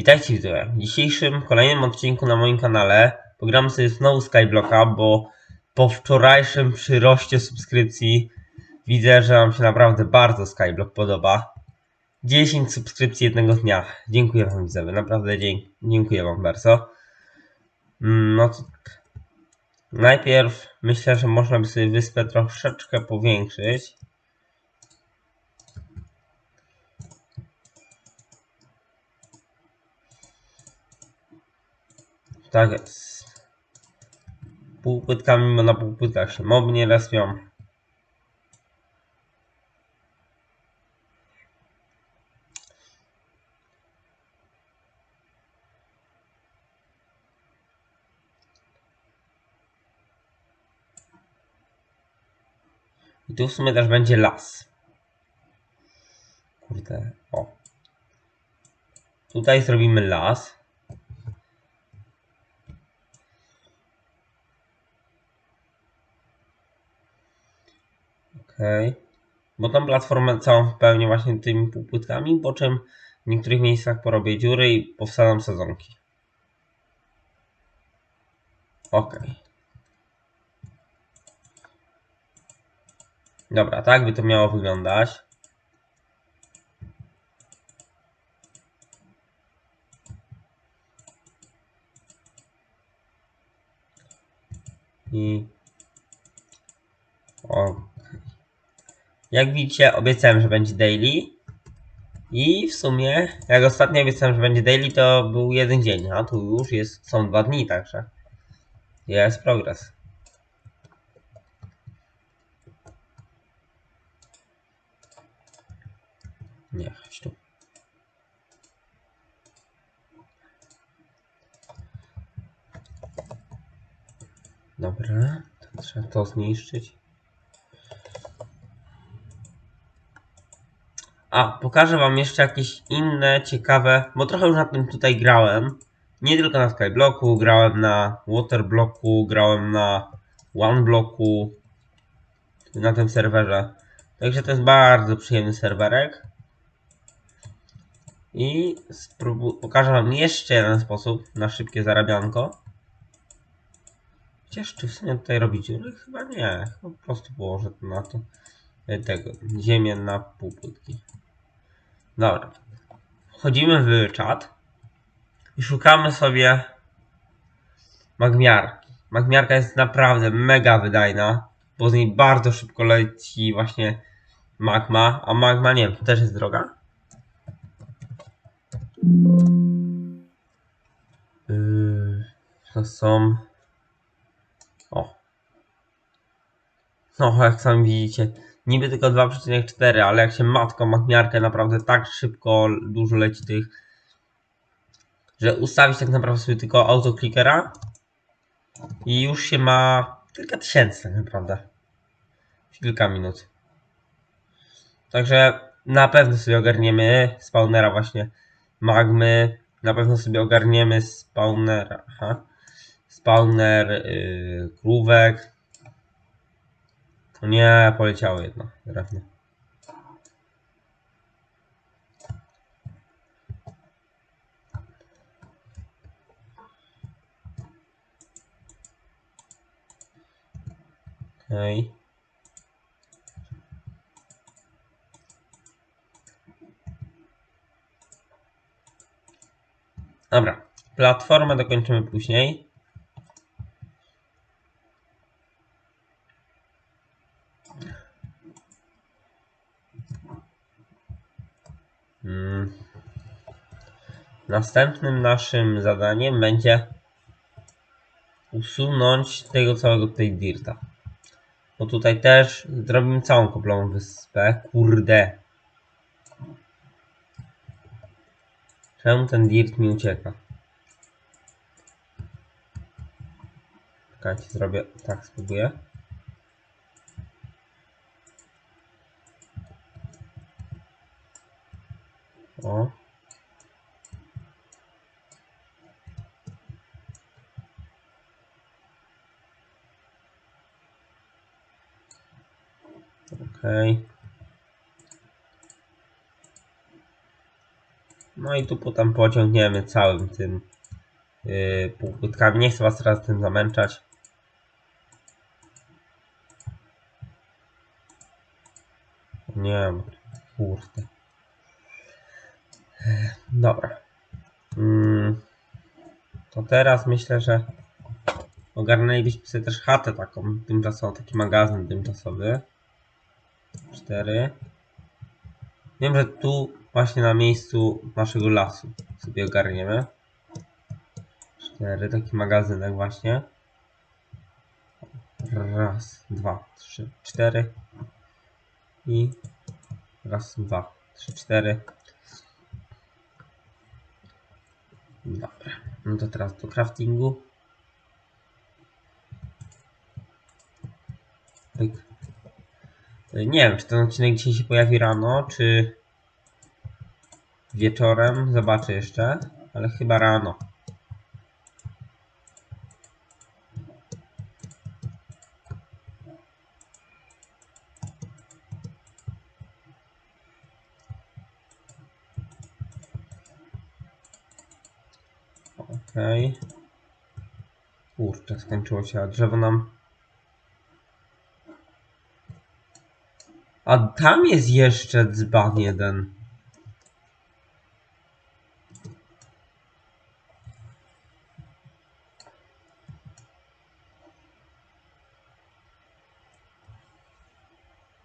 Witajcie widzowie. W dzisiejszym, kolejnym odcinku na moim kanale pogramy sobie znowu Skyblocka, bo po wczorajszym przyroście subskrypcji widzę, że wam się naprawdę bardzo Skyblock podoba. 10 subskrypcji jednego dnia. Dziękuję wam widzowie, naprawdę dzie- dziękuję wam bardzo. Mm, No to tak. Najpierw myślę, że można by sobie wyspę troszeczkę powiększyć. Tak jest. Półpłytkami, bo na półpłytkach się moby nie respią. I tu w sumie też będzie las. Kurde, o. Tutaj zrobimy las. Okej. Bo tą platformę całą wypełnię właśnie tymi półpłytkami, po czym w niektórych miejscach porobię dziury i powsadzam sezonki. Okej. Dobra, tak by to miało wyglądać. I... O, jak widzicie, obiecałem, że będzie daily. I w sumie, jak ostatnio obiecałem, że będzie daily, to był jeden dzień, a tu już jest, są dwa dni, także jest progres. Nie, chodź tu. Dobra, to trzeba to zniszczyć. A, pokażę wam jeszcze jakieś inne ciekawe, bo trochę już na tym tutaj grałem. Nie tylko na Skyblocku, grałem na Waterblocku, grałem na OneBlocku, na tym serwerze. Także to jest bardzo przyjemny serwerek. I pokażę wam jeszcze jeden sposób na szybkie zarabianko. Chociaż czy w sumie tutaj dziury? Chyba nie. Po prostu położę to na to tego, ziemię na półpłytki. Dobra. Wchodzimy w czat i szukamy sobie magmiarki. Magmiarka jest naprawdę mega wydajna, bo z niej bardzo szybko leci właśnie magma, a magma nie wiem, to też jest droga. Yy, to są... O. No, jak sami widzicie, niby tylko 2,4, ale jak się matką magmiarkę naprawdę tak szybko dużo leci tych, że ustawić tak naprawdę sobie tylko autoklikera i już się ma kilka tysięcy tak naprawdę. Kilka minut. Także na pewno sobie ogarniemy spawnera właśnie magmy. Na pewno sobie ogarniemy spawnera. Aha. Spawner yy, krówek. Nie, poleciało jedno drewno. Okej. Dobra, platformę dokończymy później. Następnym naszym zadaniem będzie usunąć tego całego tutaj dirta. Bo tutaj też zrobimy całą koplową wyspę. Kurde. Czemu ten dirt mi ucieka? Czekajcie, zrobię tak, spróbuję. O. Okej. No i tu potem pociągniemy całym tym yy, półpłytkami. Nie chcę was teraz tym zamęczać. Nie, kurde. Dobra. Mm, to teraz myślę, że ogarnęlibyśmy sobie też chatę taką tymczasową, taki magazyn tymczasowy. Cztery. Wiem, że tu właśnie na miejscu naszego lasu sobie ogarniemy. Cztery, taki magazynek właśnie. Raz, dwa, trzy, cztery. I raz, dwa, trzy, cztery. Dobra. No to teraz do craftingu. Nie wiem, czy ten odcinek dzisiaj się pojawi rano, czy wieczorem. Zobaczę jeszcze, ale chyba rano. Okej. Kurczę, skończyło się, a drzewo nam... A tam jest jeszcze dzban jeden.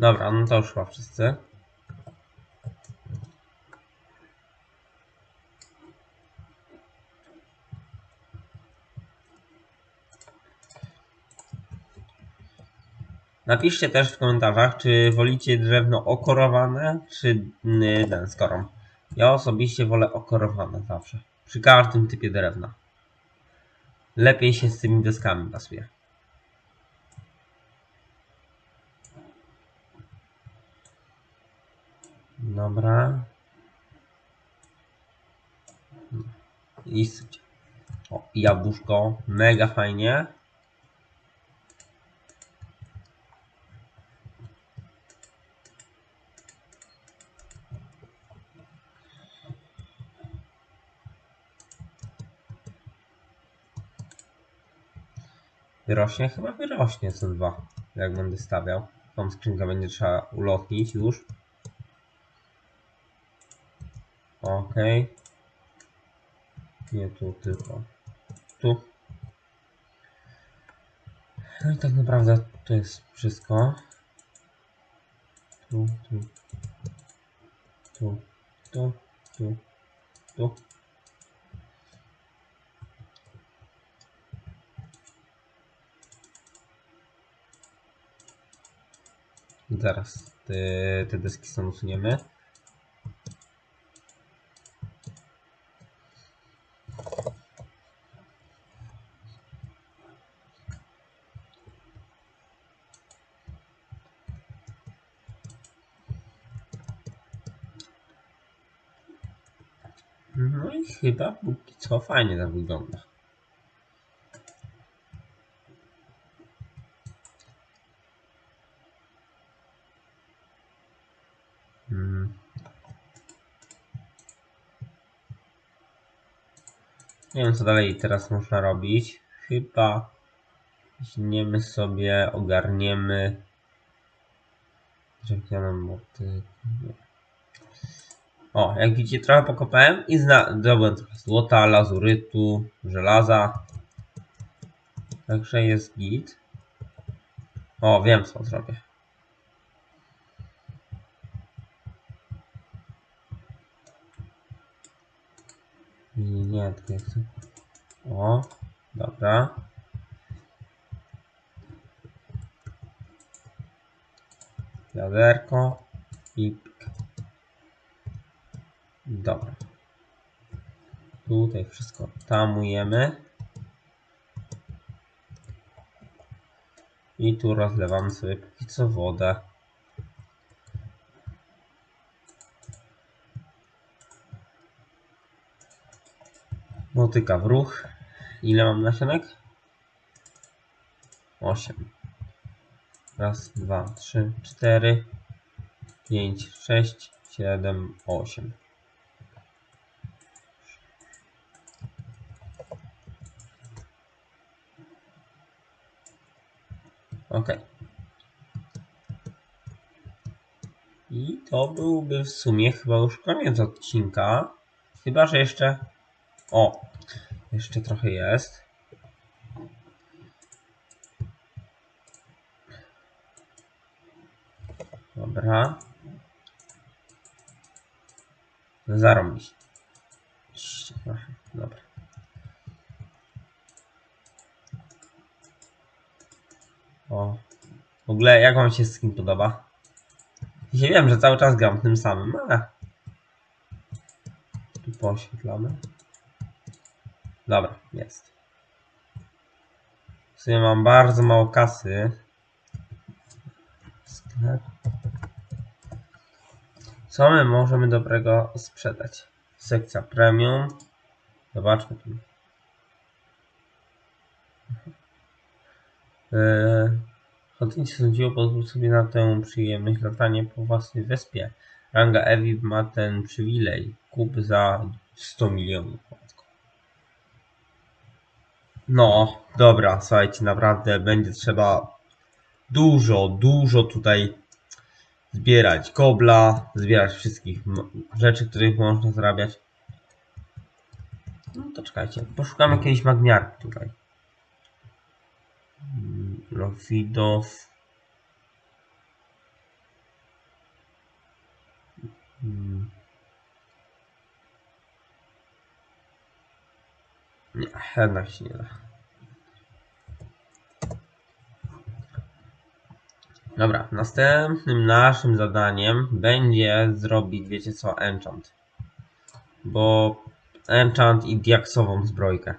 Dobra, no to już chyba wszyscy. Napiszcie też w komentarzach, czy wolicie drewno okorowane, czy y, ten z korą. Ja osobiście wolę okorowane zawsze. Przy każdym typie drewna. Lepiej się z tymi deskami pasuje. Dobra. I. O, jabłuszko. Mega fajnie. Wyrośnie? Chyba wyrośnie co dwa. Jak będę stawiał. Tą skrzynkę będzie trzeba ulotnić już. Okej. Nie tu, tylko tu. No i tak naprawdę to jest wszystko. Tu, tu. Tu, tu, tu, tu. Zaraz te, te deski są usuniemy. No i chyba póki co fajnie to wygląda. Mm. Nie wiem co dalej teraz można robić. Chyba weźmiemy sobie, ogarniemy drewnianą motykę. O, jak widzicie trochę pokopałem i zdobyłem trochę złota, lazurytu, żelaza. Także jest git. O, wiem co zrobię. Nie, nie, chcę. O, dobra. Wiaderko i. Dobra. Tutaj wszystko tamujemy. I tu rozlewamy sobie póki co wodę. Motyka w ruch. Ile mam nasionek? 8. Raz, dwa, trzy, cztery, pięć, sześć, siedem, osiem. Okej. I to byłby w sumie chyba już koniec odcinka. Chyba, że jeszcze... O! Jeszcze trochę jest. Dobra. Zarobić. Dobra. O. W ogóle jak wam się skin podoba? Ja wiem, że cały czas gram tym samym, ale... Tu poświetlamy. Dobra, jest. W sumie mam bardzo mało kasy. Sklep. Co my możemy dobrego sprzedać? Sekcja premium. Zobaczmy tu. Yy, Chodzenie sądziło pozwól sobie na tę przyjemność latanie po własnej wyspie. Ranga Evi ma ten przywilej. Kup za 100 milionów. No, dobra, słuchajcie, naprawdę będzie trzeba dużo, dużo tutaj zbierać kobla, zbierać wszystkich rzeczy, których można zarabiać. No to czekajcie, poszukamy jakiejś magniarki tutaj. Lofidow. Mm. Nie, jednak się nie da. Dobra, następnym naszym zadaniem będzie zrobić, wiecie co, enchant. Bo enchant i diaksową zbrojkę.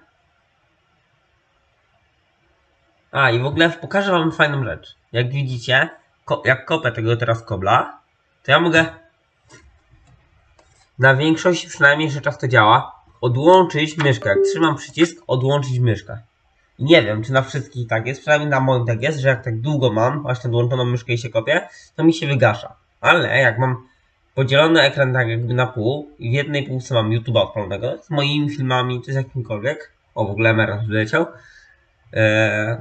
A i w ogóle pokażę wam fajną rzecz. Jak widzicie, ko jak kopę tego teraz kobla, to ja mogę na większości przynajmniej rzeczach to działa, odłączyć myszkę. Jak trzymam przycisk, odłączyć myszkę. I nie wiem, czy na wszystkich tak jest, przynajmniej na moim tak jest, że jak tak długo mam właśnie odłączoną myszkę i się kopię, to mi się wygasza. Ale jak mam podzielony ekran tak jakby na pół i w jednej półce mam YouTube'a odpalonego z moimi filmami czy z jakimkolwiek, o w ogóle emerald wyleciał,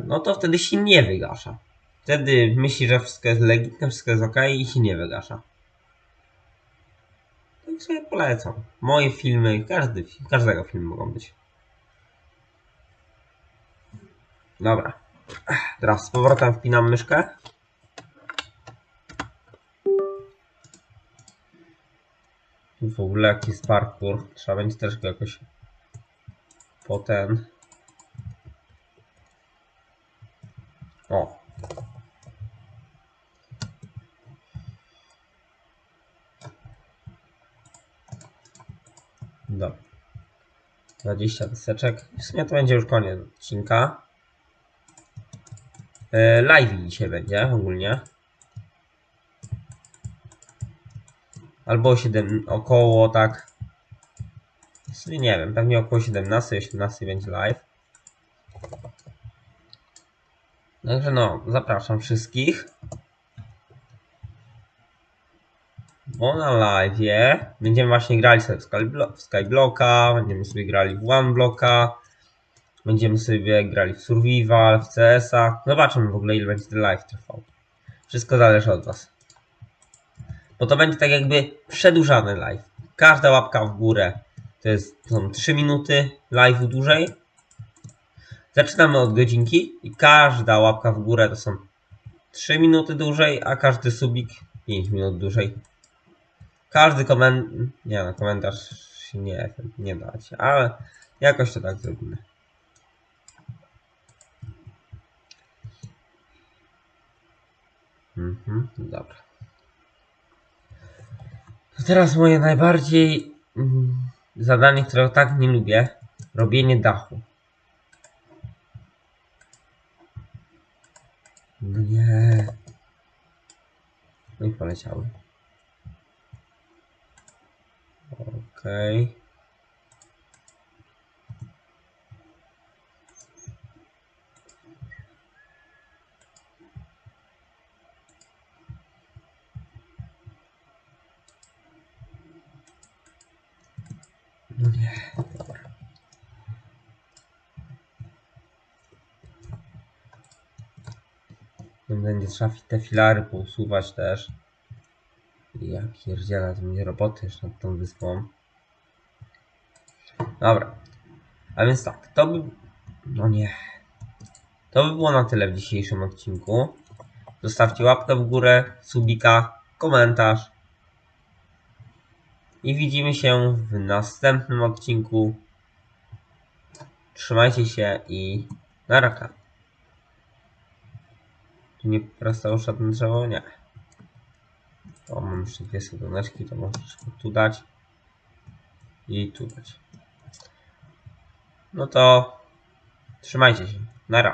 no to wtedy się nie wygasza. Wtedy myśli, że wszystko jest legitne, wszystko jest ok i się nie wygasza. Tak sobie polecam. Moje filmy, każdy, każdego filmu mogą być. Dobra. Teraz z powrotem wpinam myszkę. Tu w ogóle jaki jest parkour. Trzeba będzie też go jakoś po O. Dobra. 20 deseczek. W sumie to będzie już koniec odcinka. E, live dzisiaj będzie ogólnie. Albo 7, około tak. W nie wiem, pewnie około 17, 18 będzie live. Także no, zapraszam wszystkich. Bo na live będziemy właśnie grali sobie w Skyblo- w Skyblocka, będziemy sobie grali w OneBlocka, będziemy sobie grali w Survival, w CS-a. Zobaczymy w ogóle ile będzie ten live trwał. Wszystko zależy od Was. Bo to będzie tak jakby przedłużany live. Każda łapka w górę to jest to są 3 minuty live'u dłużej. Zaczynamy od godzinki i każda łapka w górę to są 3 minuty dłużej, a każdy subik 5 minut dłużej. Każdy komentarz. Nie no, komentarz się nie, nie dać, ale jakoś to tak zrobimy. Mhm, dobra. To teraz moje najbardziej mm, zadanie, którego tak nie lubię. Robienie dachu. No nie. No i poleciały. Okej. No nie, dobra. Będzie trzeba te filary pousuwać też. Ja pierdzielę, to będzie roboty jeszcze nad tą wyspą. Dobra. A więc tak, to by... No nie. To by było na tyle w dzisiejszym odcinku. Zostawcie łapkę w górę, subika, komentarz. I widzimy się w następnym odcinku. Trzymajcie się i na raka. Tu nie prostało żadne drzewo? Nie. O, mam jeszcze dwie sadoneczki, to może trzeba tu dać. I tu dać. No to trzymajcie się. Na razie.